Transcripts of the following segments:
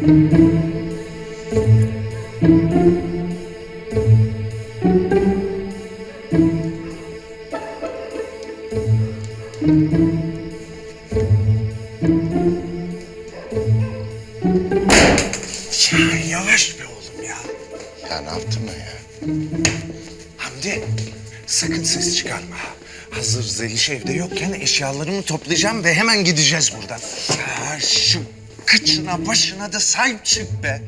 Ya yavaş be oğlum ya. Ya ne yaptım ben ya? Hamdi sakın ses çıkarma. Hazır Zeliş evde yokken eşyalarımı toplayacağım ve hemen gideceğiz buradan. Ya şu kıçına başına da sahip çık be.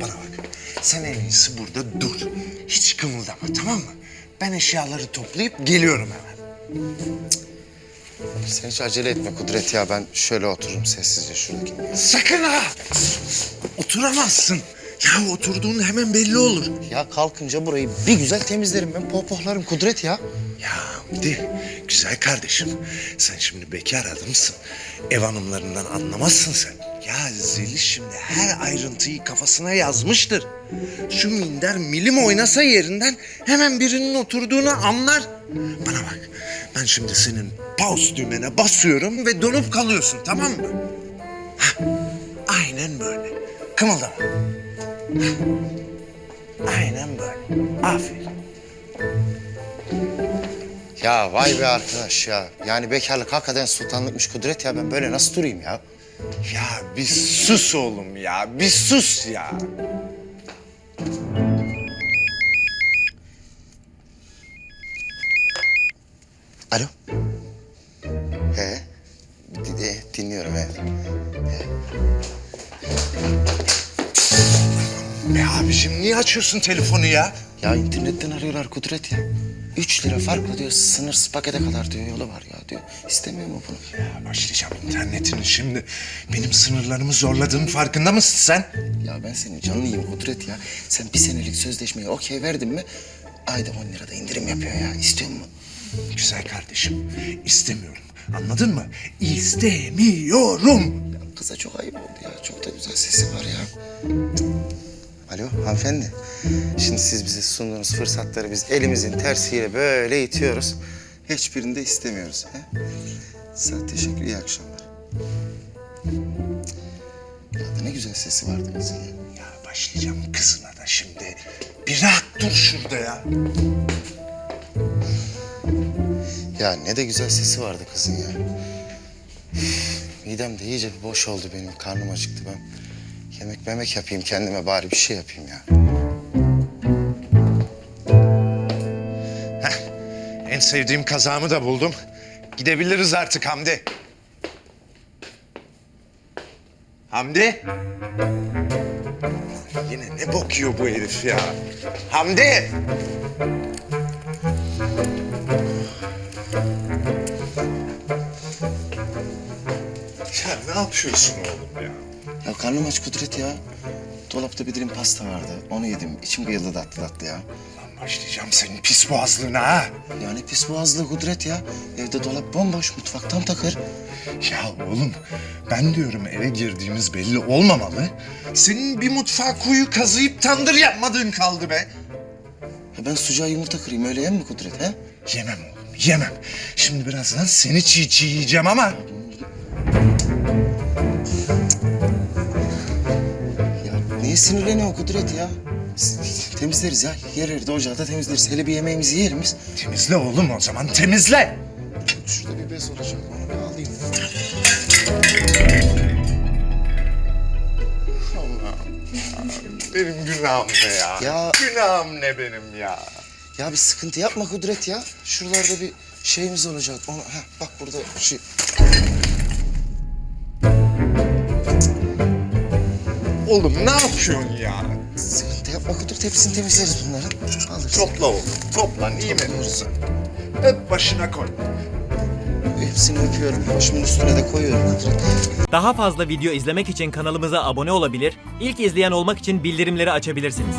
Bana bak sen en iyisi burada dur. Hiç kımıldama tamam mı? Ben eşyaları toplayıp geliyorum hemen. Sen hiç acele etme Kudret ya. Ben şöyle otururum sessizce şuradaki. Sakın ha! Oturamazsın. Ya oturduğun hemen belli olur. Ya kalkınca burayı bir güzel temizlerim ben. Pohpohlarım Kudret ya. Ya Hamdi, güzel kardeşim. Sen şimdi bekar adamsın. Ev hanımlarından anlamazsın sen. Ya Zeliş şimdi her ayrıntıyı kafasına yazmıştır. Şu minder milim oynasa yerinden hemen birinin oturduğunu anlar. Bana bak, ben şimdi senin pause düğmene basıyorum ve donup kalıyorsun tamam mı? Hah, aynen böyle. Kımıldama. Hah, Aynen böyle. Aferin. Ya vay be arkadaş ya. Yani bekarlık hakikaten sultanlıkmış Kudret ya. Ben böyle nasıl durayım ya? Ya bir sus oğlum ya, bir sus ya. Alo. He. E, dinliyorum evet. Be abicim niye açıyorsun telefonu ya? Ya internetten arıyorlar Kudret ya. Üç lira farklı diyor. Sınırsız pakete kadar diyor. Yolu var ya diyor. İstemiyor mu bunu? Ya başlayacağım internetini şimdi. Benim sınırlarımı zorladığın farkında mısın sen? Ya ben senin canlıyım Kudret ya. Sen bir senelik sözleşmeye okey verdin mi? Ayda 10 lirada indirim yapıyor ya. İstiyor mu? Güzel kardeşim, istemiyorum. Anladın mı? İstemiyorum. Ya kıza çok ayıp oldu ya. Çok da güzel sesi var ya. Alo hanımefendi. Şimdi siz bize sunduğunuz fırsatları biz elimizin tersiyle böyle itiyoruz. Hiçbirini de istemiyoruz. He? Sağ teşekkür, iyi akşamlar. Ya da ne güzel sesi vardı kızın ya. Ya başlayacağım kızına da şimdi. Bir rahat dur şurada ya. Ya ne de güzel sesi vardı kızın ya. Midem de iyice boş oldu benim. Karnım acıktı ben. Yemek memek yapayım kendime bari bir şey yapayım ya. Heh, en sevdiğim kazağımı da buldum. Gidebiliriz artık Hamdi. Hamdi? Yine ne bakıyor bu herif ya? Hamdi! Ya ne yapıyorsun oğlum ya? Ya karnım aç Kudret ya. Dolapta bir dilim pasta vardı. Onu yedim. İçim kıyıldı tatlı tatlı ya. Lan başlayacağım senin pis boğazlığına ha. Yani pis boğazlı Kudret ya. Evde dolap bomboş, mutfak tam takır. Ya oğlum ben diyorum eve girdiğimiz belli olmamalı. Senin bir mutfağa kuyu kazıyıp tandır yapmadığın kaldı be. Ya ben sucuğa yumurta kırayım öyle yem mi Kudret he? Yemem oğlum yemem. Şimdi birazdan seni çiğ çiğ yiyeceğim ama... niye sinirleniyorsun Kudret ya? Temizleriz ya. Yer evde ocağı temizleriz. Hele bir yemeğimizi miyiz? Temizle oğlum o zaman temizle. Şurada bir bez olacak. Onu bir alayım. Benim günahım ne ya? Ya- Günahım ne benim ya? Ya bir sıkıntı yapma Kudret ya. Şuralarda bir şeyimiz olacak. Onu, heh, bak burada şey... Oğlum ne yapıyorsun ya? Sıkıntı yapma Kudret. Hepsini temizleriz bunların. Alırız. Topla oğlum. Topla iyi mi? Topluyoruz. Öp başına koy. Hepsini öpüyorum. Başımın üstüne de koyuyorum. Daha fazla video izlemek için kanalımıza abone olabilir, ilk izleyen olmak için bildirimleri açabilirsiniz.